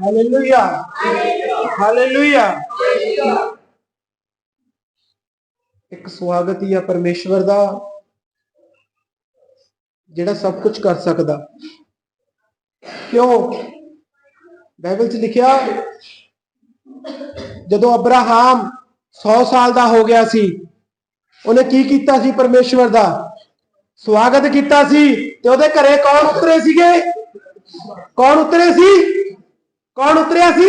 Hallelujah hallelujah ਇੱਕ ਸਵਾਗਤ ਹੀ ਆ ਪਰਮੇਸ਼ਵਰ ਦਾ, ਜਿਹੜਾ ਸਭ ਕੁਝ ਕਰ ਸਕਦਾ। ਕਿਉਂ? ਬਾਈਬਲ 'ਚ ਲਿਖਿਆ, ਜਦੋਂ ਅਬਰਾਹਾਮ 100 ਸਾਲ ਦਾ ਹੋ ਗਿਆ ਸੀ, ਉਹਨੇ ਕੀ ਕੀਤਾ ਸੀ ਪਰਮੇਸ਼ਵਰ ਦਾ? ਸਵਾਗਤ ਕੀਤਾ ਸੀ, ਤੇ ਉਹਦੇ ਘਰੇ ਕੌਣ ਉਤਰੇ ਸੀਗੇ? ਕੌਣ ਉਤਰੇ ਸੀ? ਕੌਣ ਉਤਰਿਆ ਸੀ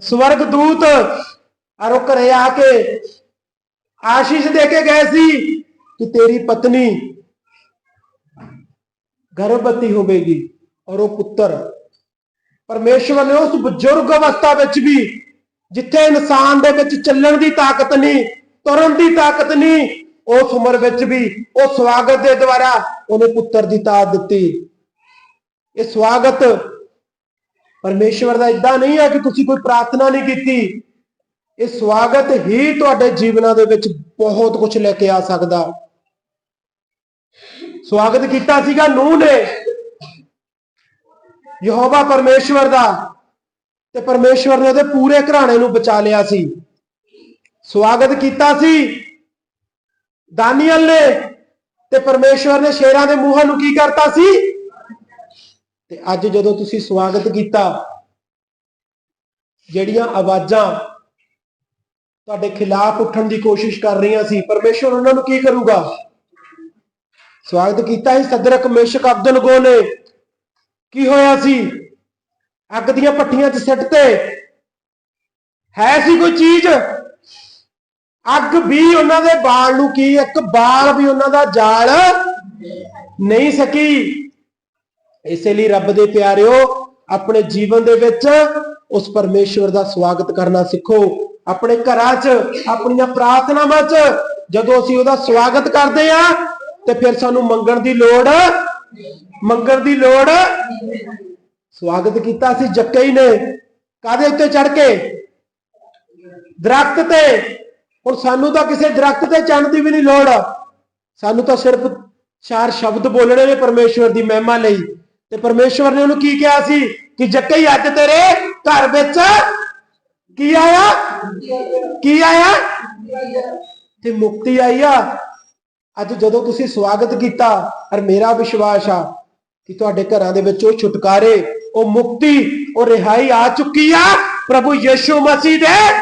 ਸਵਰਗ ਦੂਤ ਔਰ ਉਹ ਘਰੇ ਆ ਕੇ ਆਸ਼ੀਸ਼ ਦੇ ਕੇ ਗਏ ਸੀ ਕਿ ਤੇਰੀ ਪਤਨੀ ਗਰਭਵਤੀ ਹੋਵੇਗੀ ਔਰ ਉਹ ਪੁੱਤਰ ਪਰਮੇਸ਼ਵਰ ਨੇ ਉਸ ਬਜ਼ੁਰਗ ਅਵਸਥਾ ਵਿੱਚ ਵੀ ਜਿੱਥੇ ਇਨਸਾਨ ਦੇ ਵਿੱਚ ਚੱਲਣ ਦੀ ਤਾਕਤ ਨਹੀਂ ਤੁਰਨ ਦੀ ਤਾਕਤ ਨਹੀਂ ਉਸ ਉਮਰ ਵਿੱਚ ਵੀ ਉਹ ਸਵਾਗਤ ਦੇ ਦੁਆਰਾ ਉਹਨੇ ਪੁੱਤਰ ਦੀ ਤਾਕਤ ਦਿੱਤੀ ਇਹ ਸਵਾਗਤ ਪਰਮੇਸ਼ਵਰ ਦਾ ਇਦਾਂ ਨਹੀਂ ਹੈ ਕਿ ਤੁਸੀਂ ਕੋਈ ਪ੍ਰਾਰਥਨਾ ਨਹੀਂ ਕੀਤੀ। ਇਹ ਸਵਾਗਤ ਹੀ ਤੁਹਾਡੇ ਜੀਵਨਾਂ ਦੇ ਵਿੱਚ ਬਹੁਤ ਕੁਝ ਲੈ ਕੇ ਆ ਸਕਦਾ। ਸਵਾਗਤ ਕੀਤਾ ਸੀਗਾ ਨੂਹ ਨੇ। ਯਹੋਵਾ ਪਰਮੇਸ਼ਵਰ ਦਾ ਤੇ ਪਰਮੇਸ਼ਵਰ ਨੇ ਉਹਦੇ ਪੂਰੇ ਘਰਾਣੇ ਨੂੰ ਬਚਾ ਲਿਆ ਸੀ। ਸਵਾਗਤ ਕੀਤਾ ਸੀ ਦਾਨੀਅਲ ਨੇ ਤੇ ਪਰਮੇਸ਼ਵਰ ਨੇ ਸ਼ੇਰਾਂ ਦੇ ਮੂੰਹਾਂ ਨੂੰ ਕੀ ਕਰਤਾ ਸੀ? ਤੇ ਅੱਜ ਜਦੋਂ ਤੁਸੀਂ ਸਵਾਗਤ ਕੀਤਾ, ਜਿਹੜੀਆਂ ਆਵਾਜ਼ਾਂ ਤੁਹਾਡੇ ਖਿਲਾਫ ਉੱਠਣ ਦੀ ਕੋਸ਼ਿਸ਼ ਕਰ ਰਹੀਆਂ ਸੀ, ਪਰਮੇਸ਼ਵਰ ਉਹਨਾਂ ਨੂੰ ਕੀ ਕਰੂਗਾ? ਸਵਾਗਤ ਕੀਤਾ ਹੀ ਸਦਰਕ ਮੇਸ਼ਕ ਅਬਦੁਲ ਗੋ ਨੇ। ਕੀ ਹੋਇਆ ਸੀ? ਅੱਗ ਦੀਆਂ ਪੱਟੀਆਂ 'ਚ ਸਿੱਟ ਤੇ। ਹੈ ਸੀ ਕੋਈ ਚੀਜ਼? ਅੱਗ ਵੀ ਉਹਨਾਂ ਦੇ ਬਾਲ ਨੂੰ ਕੀ? ਇੱਕ ਬਾਲ ਵੀ ਉਹਨਾਂ ਦਾ ਜਾਲ ਨਹੀਂ ਸਕੀ। ਇਸੇ ਲਈ ਰੱਬ ਦੇ ਪਿਆਰਿਓ, ਆਪਣੇ ਜੀਵਨ ਦੇ ਵਿੱਚ ਉਸ ਪਰਮੇਸ਼ਵਰ ਦਾ ਸਵਾਗਤ ਕਰਨਾ ਸਿੱਖੋ। ਆਪਣੇ ਘਰਾਂ 'ਚ, ਆਪਣੀਆਂ ਪ੍ਰਾਰਥਨਾਵਾਂ 'ਚ, ਜਦੋਂ ਅਸੀਂ ਉਹਦਾ ਸਵਾਗਤ ਕਰਦੇ ਆ ਤੇ ਫਿਰ ਸਾਨੂੰ ਮੰਗਣ ਦੀ ਲੋੜ, ਮੰਗਣ ਦੀ ਲੋੜ, ਸਵਾਗਤ ਕੀਤਾ ਸੀ ਜੱਕਈ ਨੇ। ਕਾਦੇ ਉੱਤੇ ਚੜ ਕੇ? ਦਰਖਤ ਤੇ। ਹੁਣ ਸਾਨੂੰ ਤਾਂ ਕਿਸੇ ਦਰਖਤ ਤੇ ਚੜਨ ਦੀ ਵੀ ਨਹੀਂ ਲੋੜ। ਸਾਨੂੰ ਤਾਂ ਸਿਰਫ ਚਾਰ ਸ਼ਬਦ ਬੋਲਣੇ ਨੇ ਪਰਮੇਸ਼ਵਰ ਦੀ ਮਹਿਮਾ ਲਈ। ਤੇ ਪਰਮੇਸ਼ਵਰ ਨੇ ਉਹਨੂੰ ਕੀ ਕਿਹਾ ਸੀ ਕਿ ਜੱਕਈ ਅੱਜ ਤੇਰੇ ਘਰ ਵਿੱਚ ਕੀ ਆਇਆ? ਕੀ ਆਇਆ? ਤੇ ਮੁਕਤੀ ਆਈ ਆ। ਅੱਜ ਜਦੋਂ ਤੁਸੀਂ ਸਵਾਗਤ ਕੀਤਾ ਔਰ ਮੇਰਾ ਵਿਸ਼ਵਾਸ ਆ ਕਿ ਤੁਹਾਡੇ ਘਰਾਂ ਦੇ ਵਿੱਚ ਉਹ ਛੁਟਕਾਰੇ, ਉਹ ਮੁਕਤੀ, ਉਹ ਰਿਹਾਈ ਆ ਚੁੱਕੀ ਆ ਪ੍ਰਭੂ ਯੀਸ਼ੂ ਮਸੀਹ ਦੇ।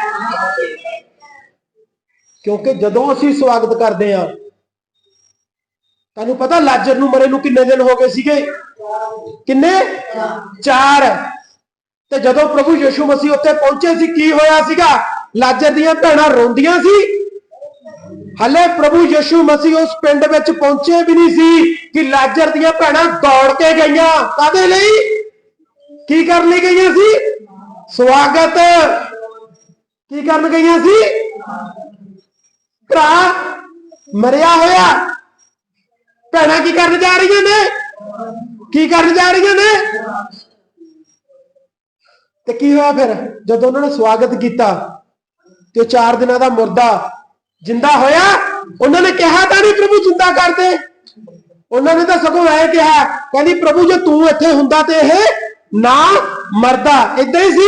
ਕਿਉਂਕਿ ਜਦੋਂ ਅਸੀਂ ਸਵਾਗਤ ਕਰਦੇ ਆ ਤੁਹਾਨੂੰ ਪਤਾ ਲਾਜਰ ਨੂੰ ਮਰੇ ਨੂੰ ਕਿੰਨੇ ਦਿਨ ਹੋ ਗਏ ਸੀਗੇ? ਕਿੰਨੇ? 4 ਤੇ ਜਦੋਂ ਪ੍ਰਭੂ ਯੀਸ਼ੂ ਮਸੀਹ ਉੱਥੇ ਪਹੁੰਚੇ ਸੀ, ਕੀ ਹੋਇਆ ਸੀਗਾ? ਲਾਜਰ ਦੀਆਂ ਭੈਣਾਂ ਰੋਂਦੀਆਂ ਸੀ। ਹਲੇ ਪ੍ਰਭੂ ਯਿਸੂ ਮਸੀਹ ਉਸ ਪਿੰਡ ਵਿੱਚ ਪਹੁੰਚੇ ਵੀ ਨਹੀਂ ਸੀ ਕਿ ਲਾਜਰ ਦੀਆਂ ਭੈਣਾਂ ਦੌੜ ਕੇ ਗਈਆਂ। ਕਾਦੇ ਲਈ? ਕੀ ਕਰਨ ਲਈ ਗਈਆਂ ਸੀ? ਸਵਾਗਤ। ਕੀ ਕਰਨ ਗਈਆਂ ਸੀ? ਭਰਾ ਮਰਿਆ ਹੋਇਆ। ਭੈਣਾਂ ਕੀ ਕਰਨ ਜਾ ਰਹੀਆਂ ਨੇ? ਕੀ ਕਰਨ ਜਾ ਰਹੀਆਂ ਨੇ? ਤੇ ਕੀ ਹੋਇਆ ਫਿਰ? ਜਦੋਂ ਉਹਨਾਂ ਨੇ ਸਵਾਗਤ ਕੀਤਾ ਤੇ ਚਾਰ ਦਿਨਾਂ ਦਾ ਮੁਰਦਾ ਜਿੰਦਾ ਹੋਇਆ, ਉਹਨਾਂ ਨੇ ਕਿਹਾ ਤਾਂ ਨਹੀਂ ਪ੍ਰਭੂ ਜਿੰਦਾ ਕਰ ਉਹਨਾਂ ਨੇ ਤਾਂ ਸਗੋਂ ਐ ਕਿਹਾ, ਕਹਿੰਦੀ ਪ੍ਰਭੂ ਜੇ ਤੂੰ ਇੱਥੇ ਹੁੰਦਾ ਤੇ ਇਹ ਨਾ ਮਰਦਾ। ਇਦਾਂ ਹੀ ਸੀ।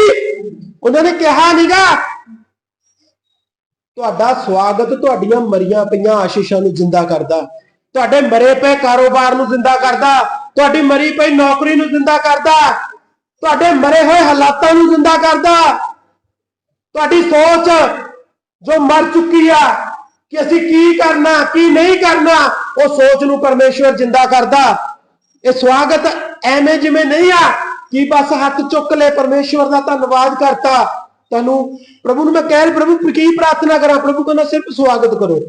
ਉਹਨਾਂ ਨੇ ਕਿਹਾ ਨਹੀਂਗਾ ਤੁਹਾਡਾ ਸਵਾਗਤ ਤੁਹਾਡੀਆਂ ਮਰੀਆਂ ਪਈਆਂ ਆਸ਼ੀਸ਼ਾਂ ਨੂੰ ਜਿੰਦਾ ਕਰਦਾ। ਤੁਹਾਡੇ ਮਰੇ ਪਏ ਕਾਰੋਬਾਰ ਨੂੰ ਜਿੰਦਾ ਕਰਦਾ, ਤੁਹਾਡੀ ਮਰੀ ਪਈ ਨੌਕਰੀ ਨੂੰ ਜਿੰਦਾ ਕਰਦਾ, ਤੁਹਾਡੇ ਮਰੇ ਹੋਏ ਹਾਲਾਤਾਂ ਨੂੰ ਜਿੰਦਾ ਕਰਦਾ। ਤੁਹਾਡੀ ਸੋਚ ਜੋ ਮਰ ਚੁੱਕੀ ਆ, ਕਿ ਅਸੀਂ ਕੀ ਕਰਨਾ, ਕੀ ਨਹੀਂ ਕਰਨਾ, ਉਹ ਸੋਚ ਨੂੰ ਪਰਮੇਸ਼ਵਰ ਜਿੰਦਾ ਕਰਦਾ। ਇਹ ਸਵਾਗਤ ਐਵੇਂ ਜਿਵੇਂ ਨਹੀਂ ਆ, ਕਿ ਬਸ ਹੱਥ ਚੁੱਕ ਲੈ ਪਰਮੇਸ਼ਵਰ ਦਾ ਧੰਨਵਾਦ ਕਰਤਾ ਤੈਨੂੰ। ਪ੍ਰਭੂ ਨੂੰ ਮੈਂ ਕਹਿ ਰਿਹਾ, ਪ੍ਰਭੂ ਕੀ ਪ੍ਰਾਰਥਨਾ ਕਰਾਂ? ਪ੍ਰਭੂ ਕਹਿੰਦਾ, ਸਿਰਫ ਸਵਾਗਤ ਕਰੋ।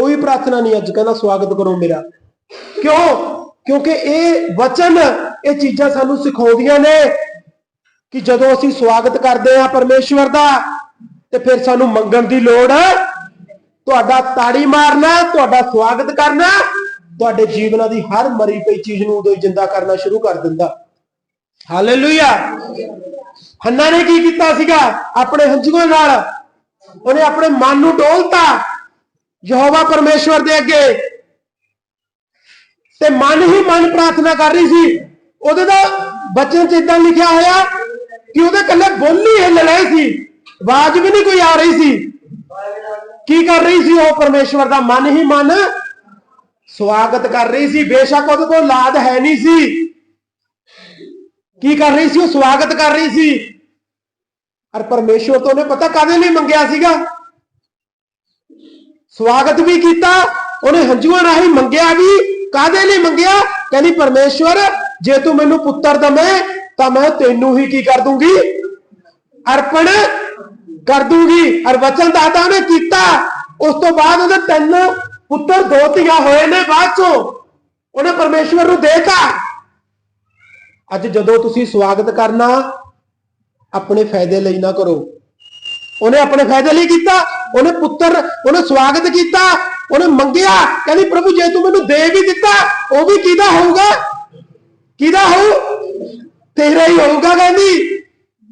ਕੋਈ ਪ੍ਰਾਰਥਨਾ ਨਹੀਂ ਅੱਜ, ਕਹਿੰਦਾ ਸਵਾਗਤ ਕਰੋ ਮੇਰਾ। ਕਿਉਂ? ਕਿਉਂਕਿ ਇਹ ਵਚਨ, ਇਹ ਚੀਜ਼ਾਂ ਸਾਨੂੰ ਸਿਖਾਉਂਦੀਆਂ ਨੇ ਕਿ ਜਦੋਂ ਅਸੀਂ ਸਵਾਗਤ ਕਰਦੇ ਹਾਂ ਪਰਮੇਸ਼ਵਰ ਦਾ, ਤੇ ਫਿਰ ਸਾਨੂੰ ਮੰਗਣ ਦੀ ਲੋੜ ਤੁਹਾਡਾ ਤਾੜੀ ਮਾਰਨਾ, ਤੁਹਾਡਾ ਸਵਾਗਤ ਕਰਨਾ, ਤੁਹਾਡੇ ਜੀਵਨਾਂ ਦੀ ਹਰ ਮਰੀ ਪਈ ਚੀਜ਼ ਨੂੰ ਉਦੋਂ ਹੀ ਜਿੰਦਾ ਕਰਨਾ ਸ਼ੁਰੂ ਕਰ ਦਿੰਦਾ। ਹਾਲੇਲੂਇਆ ਹੰਨਾ ਨੇ ਕੀ ਕੀਤਾ ਸੀਗਾ? ਆਪਣੇ ਹੰਝੂਆਂ ਨਾਲ। ਉਹਨੇ ਆਪਣੇ ਮਨ ਨੂੰ ਡੋਲਤਾ। ਯਹੋਵਾ ਪਰਮੇਸ਼ਵਰ ਦੇ ਅੱਗੇ। ਤੇ ਮਨ ਹੀ ਮਨ ਪ੍ਰਾਰਥਨਾ ਕਰ ਰਹੀ ਸੀ। ਉਹਦੇ ਦਾ ਬਚਨ ਚ ਇਦਾਂ ਲਿਖਿਆ ਹੋਇਆ ਕਿ ਉਹਦੇ ਕੱਲੇ ਬੋਲੀ ਹਿੱਲ ਰਹੇ ਸੀ। ਆਵਾਜ਼ ਵੀ ਨਹੀਂ ਕੋਈ ਆ ਰਹੀ ਸੀ। ਕੀ ਕਰ ਰਹੀ ਸੀ ਉਹ ਪਰਮੇਸ਼ਵਰ ਦਾ? ਮਨ ਹੀ ਮਨ ਸਵਾਗਤ ਕਰ ਰਹੀ ਸੀ। ਬੇਸ਼ੱਕ ਉਹਦੇ ਕੋਲ ਲਾਦ ਹੈ ਨਹੀਂ ਸੀ। ਕੀ ਕਰ ਰਹੀ ਸੀ? ਉਹ ਸਵਾਗਤ ਕਰ ਰਹੀ ਸੀ। ਔਰ ਪਰਮੇਸ਼ਵਰ ਤੋਂ ਉਹਨੇ ਪਤਾ ਕਾਦੇ ਲਈ ਮੰਗਿਆ ਸੀਗਾ? ਸਵਾਗਤ ਵੀ ਕੀਤਾ, ਉਹਨੇ ਹੰਝੂਆਂ ਰਾਹੀਂ ਮੰਗਿਆ ਵੀ ਕਾਦੇ ਲਈ ਮੰਗਿਆ? ਕਹਿੰਦੀ, ਪਰਮੇਸ਼ਵਰ, ਜੇ ਤੂੰ ਮੈਨੂੰ ਪੁੱਤਰ ਦਵੇਂ, ਤਾਂ ਮੈਂ ਤੈਨੂੰ ਹੀ ਕੀ ਕਰ ਦੂੰਗੀ? ਅਰਪਣ ਕਰ ਦੂੰਗੀ। ਔਰ ਵਚਨ ਦਾਤਾ ਉਹਨੇ ਕੀਤਾ। ਉਸ ਤੋਂ ਬਾਅਦ ਉਹਦੇ ਤਿੰਨ ਪੁੱਤਰ, ਦੋ ਧੀਆਂ ਹੋਏ ਨੇ ਬਾਅਦ ਚੋਂ। ਉਹਨੇ ਪਰਮੇਸ਼ਵਰ ਨੂੰ ਦੇਤਾ। ਅੱਜ ਜਦੋਂ ਤੁਸੀਂ ਸਵਾਗਤ ਕਰਨਾ, ਆਪਣੇ ਫਾਇਦੇ ਲਈ ਨਾ ਕਰੋ। ਉਹਨੇ ਆਪਣੇ ਫਾਇਦੇ ਲਈ ਕੀਤਾ, ਉਹਨੇ ਪੁੱਤਰ, ਉਹਨੇ ਸਵਾਗਤ ਕੀਤਾ, ਉਹਨੇ ਮੰਗਿਆ, ਕਹਿੰਦੀ ਪ੍ਰਭੂ ਜੇ ਤੂੰ ਮੈਨੂੰ ਦੇ ਵੀ ਦਿੱਤਾ, ਉਹ ਵੀ ਕਿਹਦਾ ਹੋਊਗਾ? ਕਿਹਦਾ ਹੋਊ? ਤੇਰਾ ਹੀ ਹੋਊਗਾ ਕਹਿੰਦੀ।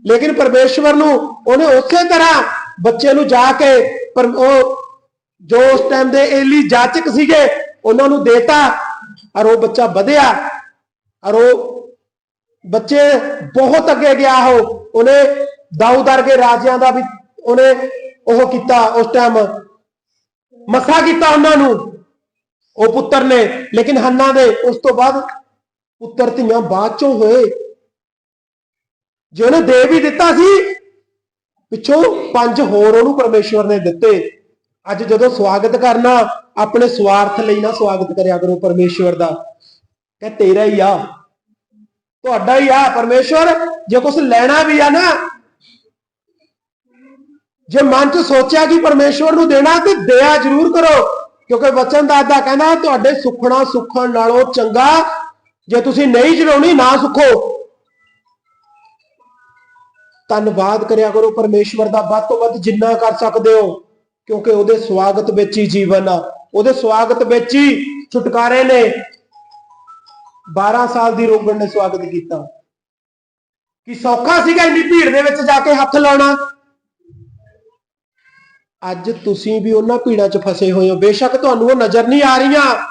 ਲੇਕਿਨ ਪਰਮੇਸ਼ਵਰ ਨੂੰ ਉਹਨੇ ਉਸੇ ਤਰ੍ਹਾਂ ਬੱਚੇ ਨੂੰ ਜਾ ਕੇ ਪਰ ਉਹ ਜੋ ਉਸ ਟਾਈਮ ਦੇ ਏਲੀ ਜਾਚਕ ਸੀਗੇ, ਉਹਨਾਂ ਨੂੰ ਦੇਤਾ ਔਰ ਉਹ ਬੱਚਾ ਵਧਿਆ ਔਰ ਉਹ ਬੱਚੇ ਬਹੁਤ ਅੱਗੇ ਗਿਆ ਉਹ। ਉਹਨੇ ਦਾਊਦ ਵਰਗੇ ਰਾਜਿਆਂ ਦਾ ਵੀ ਉਹਨੇ ਉਹ ਕੀਤਾ ਉਸ ਟਾਈਮ ਮਸਾ ਕੀਤਾ ਉਹਨਾਂ ਨੂੰ, ਉਹ ਪੁੱਤਰ ਨੇ। ਲੇਕਿਨ ਹੰਨਾ ਦੇ ਉਸ ਤੋਂ ਬਾਅਦ ਪੁੱਤਰ ਧੀਆਂ ਬਾਅਦ ਚੋਂ ਹੋਏ। ਜੇ ਉਹਨੇ ਦੇ ਵੀ ਦਿੱਤਾ ਸੀ, ਪਿੱਛੋਂ ਪੰਜ ਹੋਰ ਉਹਨੂੰ ਪਰਮੇਸ਼ਵਰ ਨੇ ਦਿੱਤੇ। ਅੱਜ ਜਦੋਂ ਸਵਾਗਤ ਕਰਨਾ, ਆਪਣੇ ਸਵਾਰਥ ਲਈ ਨਾ ਸਵਾਗਤ ਕਰਿਆ ਕਰੋ ਪਰਮੇਸ਼ਵਰ ਦਾ। ਕਿ ਤੇਰਾ ਹੀ ਆ। ਤੁਹਾਡਾ ਹੀ ਆ ਪਰਮੇਸ਼ਵਰ। ਜੇ ਕੁਝ ਲੈਣਾ ਵੀ ਆ ਨਾ ਜੇ ਮਨ 'ਚ ਸੋਚਿਆ ਕਿ ਪਰਮੇਸ਼ਵਰ ਨੂੰ ਦੇਣਾ ਤੇ ਦਇਆ ਜ਼ਰੂਰ ਕਰੋ, ਕਿਉਂਕਿ ਵਚਨ ਦਾਦਾ ਕਹਿੰਦਾ ਤੁਹਾਡੇ ਸੁਖਣਾ ਸੁਖਣ ਨਾਲੋਂ ਚੰਗਾ, ਜੇ ਤੁਸੀਂ ਨਹੀਂ ਚਲਾਉਣੀ ਨਾ ਸੁਖੋ। ਧੰਨਵਾਦ ਕਰਿਆ ਕਰੋ ਪਰਮੇਸ਼ਵਰ ਦਾ, ਵੱਧ ਤੋਂ ਵੱਧ ਜਿੰਨਾ ਕਰ ਸਕਦੇ ਹੋ, ਕਿਉਂਕਿ ਉਹਦੇ ਸਵਾਗਤ ਵਿੱਚ ਹੀ ਜੀਵਨ ਆ। ਉਹਦੇ ਸਵਾਗਤ ਵਿੱਚ ਹੀ ਛੁਟਕਾਰੇ ਨੇ। 12 ਸਾਲ ਦੀ ਰੋਗਣ ਨੇ ਸਵਾਗਤ ਕੀਤਾ। ਕਿ ਸੌਖਾ ਸੀਗਾ ਇੰਨੀ ਭੀੜ ਦੇ ਵਿੱਚ ਜਾ ਕੇ ਹੱਥ ਲਾਉਣਾ? ਅੱਜ ਤੁਸੀਂ ਵੀ ਉਹਨਾਂ ਭੀੜਾਂ 'ਚ ਫਸੇ ਹੋਏ ਹੋ। ਬੇਸ਼ੱਕ ਤੁਹਾਨੂੰ ਉਹ ਨਜ਼ਰ ਨਹੀਂ ਆ ਰਹੀਆਂ।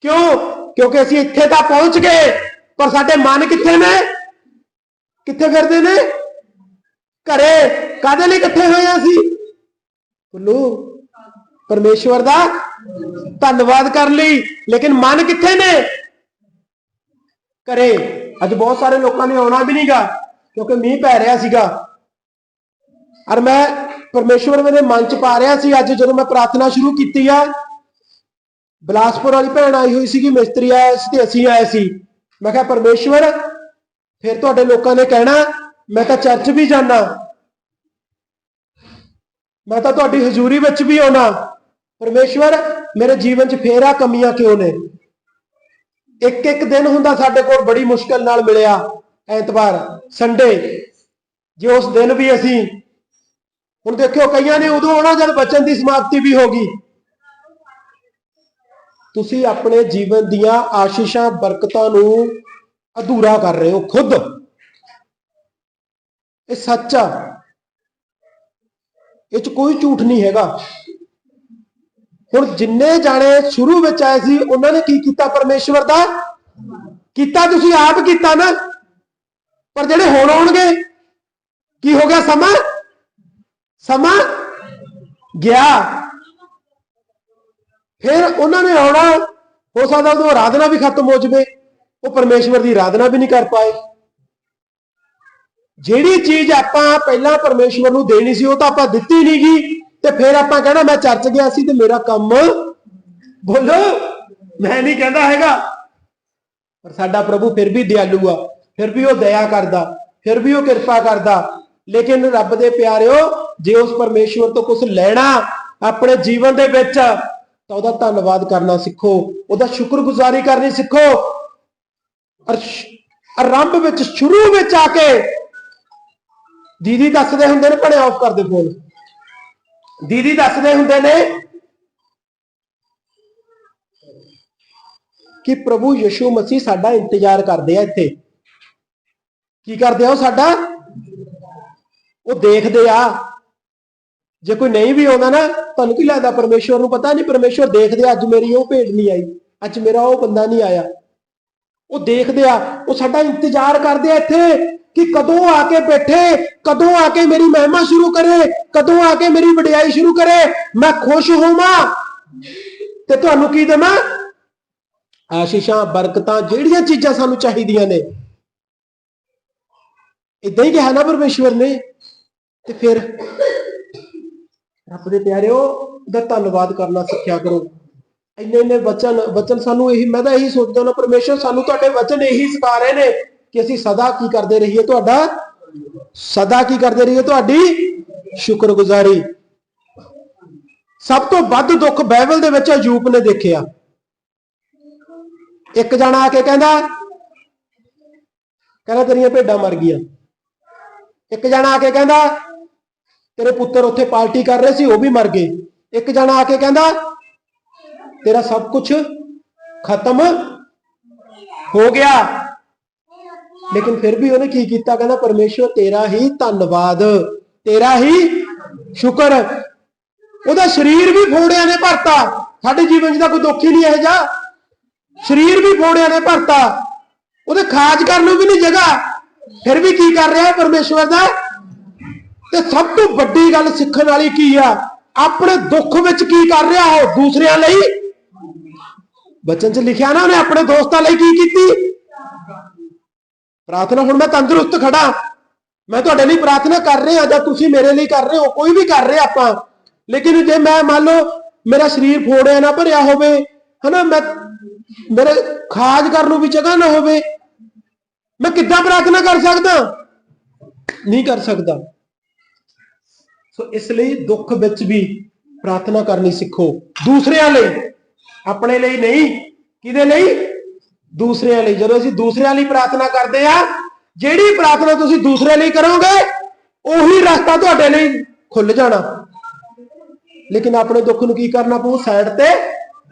ਕਿਉਂ? ਕਿਉਂਕਿ ਅਸੀਂ ਇੱਥੇ ਤਾਂ ਪਹੁੰਚ ਗਏ। ਪਰ ਸਾਡੇ ਮਨ ਕਿੱਥੇ ਨੇ? ਕਿੱਥੇ ਫਿਰਦੇ ਨੇ? ਘਰੇ। ਕਾਦੇ ਲਈ ਇਕੱਠੇ ਹੋਏ ਆ ਅਸੀਂ? ਬੋਲੋ ਪਰਮੇਸ਼ਵਰ ਦਾ ਧੰਨਵਾਦ ਕਰਨ ਲਈ। ਲੇਕਿਨ ਮਨ ਕਿੱਥੇ ਨੇ? ਘਰੇ। ਅੱਜ ਬਹੁਤ ਸਾਰੇ ਲੋਕਾਂ ਨੇ ਆਉਣਾ ਵੀ ਨਹੀਂਗਾ ਕਿਉਂਕਿ ਮੀਂਹ ਪੈ ਰਿਹਾ ਸੀਗਾ। ਔਰ ਮੈਂ ਪਰਮੇਸ਼ਵਰ ਮੇਰੇ ਮਨ ਚ ਪਾ ਰਿਹਾ ਸੀ, ਅੱਜ ਜਦੋਂ ਮੈਂ ਪ੍ਰਾਰਥਨਾ ਸ਼ੁਰੂ ਕੀਤੀ ਆ, ਬਲਾਸਪੁਰ ਵਾਲੀ ਭੈਣ ਆਈ ਹੋਈ ਸੀਗੀ, ਮਿਸਤਰੀ ਆਇਆ ਸੀ ਤੇ ਅਸੀਂ ਆਏ ਸੀ। ਮੈਂ ਕਿਹਾ, ਪਰਮੇਸ਼ਵਰ, ਫਿਰ ਤੁਹਾਡੇ ਲੋਕਾਂ ਨੇ ਕਹਿਣਾ, ਮੈਂ ਤਾਂ ਚਰਚ ਵੀ ਜਾਣਾ। ਮੈਂ ਤਾਂ ਤੁਹਾਡੀ ਹਜ਼ੂਰੀ ਵਿੱਚ ਵੀ ਆਉਣਾ। ਪਰਮੇਸ਼ਵਰ, ਮੇਰੇ ਜੀਵਨ 'ਚ ਫੇਰ ਆ ਕਮੀਆਂ ਕਿਉਂ ਨੇ? ਇੱਕ ਇੱਕ ਦਿਨ ਹੁੰਦਾ ਸਾਡੇ ਕੋਲ ਬੜੀ ਮੁਸ਼ਕਲ ਨਾਲ ਮਿਲਿਆ ਐਤਵਾਰ, ਸੰਡੇ। ਜੇ ਉਸ ਦਿਨ ਵੀ ਅਸੀਂ ਹੁਣ ਦੇਖਿਓ ਕਈਆਂ ਨੇ ਉਦੋਂ ਆਉਣਾ ਜਦ ਬਚਨ ਦੀ ਸਮਾਪਤੀ ਵੀ ਹੋ ਗਈ। ਤੁਸੀਂ ਆਪਣੇ ਜੀਵਨ ਦੀਆਂ ਆਸ਼ੀਸ਼ਾਂ, ਬਰਕਤਾਂ ਨੂੰ ਅਧੂਰਾ ਕਰ ਰਹੇ ਹੋ, ਖੁਦ। ਇਹ ਸੱਚ ਆ। ਇਹ ਚ ਕੋਈ ਝੂਠ ਨਹੀਂ ਹੈਗਾ। ਹੁਣ ਜਿੰਨੇ ਜਾਣੇ ਸ਼ੁਰੂ ਵਿੱਚ ਆਏ ਸੀ, ਉਹਨਾਂ ਨੇ ਕੀ ਕੀਤਾ ਪਰਮੇਸ਼ਵਰ ਦਾ? ਕੀਤਾ ਤੁਸੀਂ ਆਪ ਕੀਤਾ ਨਾ। ਪਰ ਜਿਹੜੇ ਹੁਣ ਆਉਣਗੇ, ਕੀ ਹੋ ਗਿਆ ਸਮਾਂ? ਸਮਾਂ ਗਿਆ। ਫਿਰ ਉਹਨਾਂ ਨੇ ਆਉਣਾ, ਹੋ ਸਕਦਾ ਉਹ ਆਰਾਧਨਾ ਵੀ ਖਤਮ ਹੋ ਜਵੇ, ਉਹ ਪਰਮੇਸ਼ਵਰ ਦੀ ਆਰਾਧਨਾ ਵੀ ਨਹੀਂ ਕਰ ਪਾਏ। ਜਿਹੜੀ ਚੀਜ਼ ਆਪਾਂ ਪਹਿਲਾਂ ਪਰਮੇਸ਼ਵਰ ਨੂੰ ਦੇਣੀ ਸੀ, ਉਹ ਤਾਂ ਆਪਾਂ ਦਿੱਤੀ ਨਹੀਂ ਗਈ ਤੇ ਫਿਰ ਆਪਾਂ ਕਹਿਣਾ, ਮੈਂ ਚਰਚ ਗਿਆ ਸੀ ਤੇ ਮੇਰਾ ਕੰਮ ਬੋਲੋ, ਮੈਂ ਨਹੀਂ ਕਹਿੰਦਾ ਹੈਗਾ। ਪਰ ਸਾਡਾ ਪ੍ਰਭੂ ਫਿਰ ਵੀ ਦਿਆਲੂ ਆ, ਫਿਰ ਵੀ ਉਹ ਦਇਆ ਕਰਦਾ, ਫਿਰ ਵੀ ਉਹ ਕਿਰਪਾ ਕਰਦਾ। ਲੇਕਿਨ ਰੱਬ ਦੇ ਪਿਆਰਿਓ, ਜੇ ਉਸ ਪਰਮੇਸ਼ਵਰ ਤੋਂ ਕੁਝ ਲੈਣਾ ਆਪਣੇ ਜੀਵਨ ਦੇ ਵਿੱਚ, ਤਾਂ ਉਹਦਾ ਧੰਨਵਾਦ ਕਰਨਾ ਸਿੱਖੋ। ਉਹਦਾ ਸ਼ੁਕਰਗੁਜ਼ਾਰੀ ਕਰਨੀ ਸਿੱਖੋ। ਆਰੰਭ ਵਿੱਚ ਸ਼ੁਰੂ ਵਿੱਚ ਆ ਕੇ ਦੀਦੀ ਦੱਸਦੇ ਹੁੰਦੇ ਨੇ, ਭਣੇ ਆਫ ਕਰਦੇ ਫੋਨ ਦੀਦੀ ਦੱਸਦੇ ਹੁੰਦੇ ਨੇ ਕਿ ਪ੍ਰਭੂ ਯਿਸੂ ਮਸੀਹ ਸਾਡਾ ਇੰਤਜ਼ਾਰ ਕਰਦੇ ਆ ਇੱਥੇ। ਕੀ ਕਰਦੇ ਆ ਉਹ ਸਾਡਾ? ਉਹ ਦੇਖਦੇ ਆ। ਜੇ ਕੋਈ ਨਹੀਂ ਵੀ ਆਉਂਦਾ ਨਾ ਤੁਹਾਨੂੰ ਕੀ ਲੱਗਦਾ ਪਰਮੇਸ਼ਵਰ ਨੂੰ ਪਤਾ ਨਹੀਂ? ਪਰਮੇਸ਼ਵਰ ਦੇਖਦੇ ਆ, ਅੱਜ ਮੇਰੀ ਉਹ ਭੇਡ ਨਹੀਂ ਆਈ। ਅੱਜ ਮੇਰਾ ਉਹ ਬੰਦਾ ਨਹੀਂ ਆਇਆ। ਉਹ ਦੇਖਦੇ ਆ ਉਹ ਸਾਡਾ ਇੰਤਜ਼ਾਰ ਕਰਦੇ ਆ ਇੱਥੇ ਕਿ ਕਦੋਂ ਆ ਕੇ ਬੈਠੇ ਕਦੋਂ ਆ ਕੇ ਮੇਰੀ ਮਹਿਮਾ ਸ਼ੁਰੂ ਕਰੇ ਕਦੋਂ ਆ ਕੇ ਮੇਰੀ ਵਡਿਆਈ ਸ਼ੁਰੂ ਕਰੇ। ਮੈਂ ਖੁਸ਼ ਹੋਵਾਂ। ਤੇ ਤੁਹਾਨੂੰ ਕੀ ਦੇਵਾਂ? ਆਸ਼ੀਸ਼ਾਂ ਬਰਕਤਾਂ ਜਿਹੜੀਆਂ ਚੀਜ਼ਾਂ ਸਾਨੂੰ ਚਾਹੀਦੀਆਂ ਨੇ। ਇਦਾਂ ਹੀ ਕਿਹਾ ਨਾ ਪਰਮੇਸ਼ਵਰ ਨੇ। ਤੇ ਫਿਰ ਰੱਬ ਦੇ ਪਿਆਰਿਓ ਦਾ ਧੰਨਵਾਦ ਕਰਨਾ, ਸਿੱਖਿਆ ਕਰੋ। ਇੰਨੇ ਇੰਨੇ ਵਚਨ ਵਚਨ ਸਾਨੂੰ ਇਹੀ, ਮੈਂ ਤਾਂ ਇਹੀ ਸੋਚਦਾ ਨਾ ਪਰਮੇਸ਼ਵਰ ਸਾਨੂੰ ਤੁਹਾਡੇ ਵਚਨ ਇਹੀ ਸਿਖਾ ਰਹੇ ਨੇ ਕਿ ਅਸੀਂ ਸਦਾ ਕੀ ਕਰਦੇ ਰਹੀਏ ਤੁਹਾਡਾ, ਸਦਾ ਕੀ ਕਰਦੇ ਰਹੀਏ ਤੁਹਾਡੀ ਸ਼ੁਕਰਗੁਜ਼ਾਰੀ। ਸਭ ਤੋਂ ਵੱਧ ਦੁੱਖ ਬਾਈਬਲ ਦੇ ਵਿੱਚ ਅਯੂਬ ਨੇ ਦੇਖਿਆ। ਇੱਕ ਜਣਾ ਆ ਕੇ ਕਹਿੰਦਾ ਕਹਿੰਦਾ ਤੇਰੀਆਂ ਭੇਡਾਂ ਮਰ ਗਈਆਂ। ਇੱਕ ਜਣਾ ਆ ਕੇ ਕਹਿੰਦਾ ਤੇਰੇ ਪੁੱਤਰ ਉੱਥੇ ਪਾਰਟੀ ਕਰ ਰਹੇ ਸੀ, ਉਹ ਵੀ ਮਰ ਗਏ। ਇੱਕ ਜਣਾ ਆ ਕੇ ਕਹਿੰਦਾ, ਤੇਰਾ ਸਭ ਕੁਝ ਖਤਮ ਹੋ ਗਿਆ। ਲੇਕਿਨ ਫਿਰ ਵੀ ਉਹਨੇ ਕੀ ਕੀਤਾ? ਕਹਿੰਦਾ ਪਰਮੇਸ਼ਵਰ ਤੇਰਾ ਹੀ ਧੰਨਵਾਦ, ਤੇਰਾ ਹੀ ਸ਼ੁਕਰ। ਉਹਦਾ ਸਰੀਰ ਵੀ ਫੋੜਿਆਂ ਨੇ ਭਰਤਾ। ਸਾਡੇ ਜੀਵਨ 'ਚ ਤਾਂ ਕੋਈ ਦੁੱਖ ਹੀ ਨਹੀਂ ਇਹ ਜਾ ਸਰੀਰ ਵੀ ਫੋੜਿਆਂ ਨੇ ਭਰਤਾ। ਉਹਦੇ ਖਾਜ ਕਰਨ ਨੂੰ ਵੀ ਨਹੀਂ ਜਗ੍ਹਾ। ਫਿਰ ਵੀ ਕੀ ਕਰ ਰਿਹਾ ਹੈ ਪਰਮੇਸ਼ਵਰ ਦਾ? ਤੇ ਸਭ ਤੋਂ ਵੱਡੀ ਗੱਲ ਸਿੱਖਣ ਵਾਲੀ ਕੀ ਆ? ਆਪਣੇ ਦੁੱਖ ਵਿੱਚ ਕੀ ਕਰ ਰਿਹਾ ਉਹ? ਦੂਸਰਿਆਂ ਲਈ? ਬਚਨ 'ਚ ਲਿਖਿਆ ਨਾ ਉਹਨੇ ਆਪਣੇ ਦੋਸਤਾਂ ਲਈ ਕੀ ਕੀਤੀ? ਪ੍ਰਾਰਥਨਾ, ਹੁਣ ਮੈਂ ਤੰਦਰੁਸਤ ਖੜਾ ਮੈਂ ਤੁਹਾਡੇ ਲਈ ਪ੍ਰਾਰਥਨਾ ਕਰ ਰਿਹਾ ਜਾਂ ਤੁਸੀਂ ਮੇਰੇ ਲਈ ਕਰ ਰਹੇ ਹੋ? ਕੋਈ ਵੀ ਕਰ ਰਿਹਾ ਆਪਾਂ। ਲੇਕਿਨ ਜੇ ਮੈਂ ਮੰਨ ਲਓ ਮੇਰਾ ਸਰੀਰ ਫੋੜਿਆ ਨਾ ਭਰਿਆ ਹੋਵੇ, ਹਨਾ, ਮੈਂ ਮੇਰੇ ਖਾਜ ਕਰਨ ਨੂੰ ਵੀ ਜਗ੍ਹਾ ਨਾ ਹੋਵੇ, ਮੈਂ ਕਿੱਦਾਂ ਪ੍ਰਾਰਥਨਾ ਕਰ ਸਕਦਾ? ਨਹੀਂ ਕਰ ਸਕਦਾ। ਸੋ ਇਸ ਲਈ ਦੁੱਖ ਵਿੱਚ ਵੀ ਪ੍ਰਾਰਥਨਾ ਕਰਨੀ ਸਿੱਖੋ। ਦੂਸਰਿਆਂ ਲਈ, ਆਪਣੇ ਲਈ ਨਹੀਂ, ਕਿਹਦੇ ਲਈ? ਦੂਸਰਿਆਂ ਲਈ। ਜਦੋਂ ਅਸੀਂ ਦੂਸਰਿਆਂ ਲਈ ਪ੍ਰਾਰਥਨਾ ਕਰਦੇ ਆ ਜਿਹੜੀ ਪ੍ਰਾਰਥਨਾ ਤੁਸੀਂ ਦੂਸਰੇ ਲਈ ਕਰੋਗੇ, ਉਹੀ ਰਸਤਾ ਤੁਹਾਡੇ ਲਈ ਖੁੱਲ ਜਾਣਾ। ਲੇਕਿਨ ਆਪਣੇ ਦੁੱਖ ਨੂੰ ਕੀ ਕਰਨਾ ਪਊ? ਸਾਈਡ ਤੇ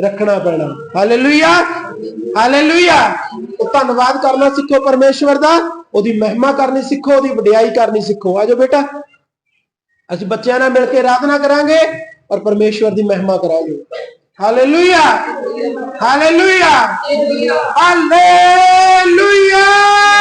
ਰੱਖਣਾ ਪੈਣਾ। ਹਾਲੇਲੂਇਆ ਹਾਲੇਲੂਇਆ ਉਹ ਧੰਨਵਾਦ ਕਰਨਾ ਸਿੱਖੋ ਪਰਮੇਸ਼ਵਰ ਦਾ। ਉਹਦੀ ਮਹਿਮਾ ਕਰਨੀ ਸਿੱਖੋ, ਉਹਦੀ ਵਡਿਆਈ ਕਰਨੀ ਸਿੱਖੋ। ਆਜੋ ਬੇਟਾ। ਅਸੀਂ ਬੱਚਿਆਂ ਨਾਲ ਮਿਲ ਕੇ ਆਰਾਧਨਾ ਕਰਾਂਗੇ ਔਰ ਪਰਮੇਸ਼ਵਰ ਦੀ ਮਹਿਮਾ ਕਰਾਂਗੇ। ਹਾਲੇਲੂਇਆ। ਹਾਲੇਲੂਇਆ। ਹਾਲੇਲੂਇਆ।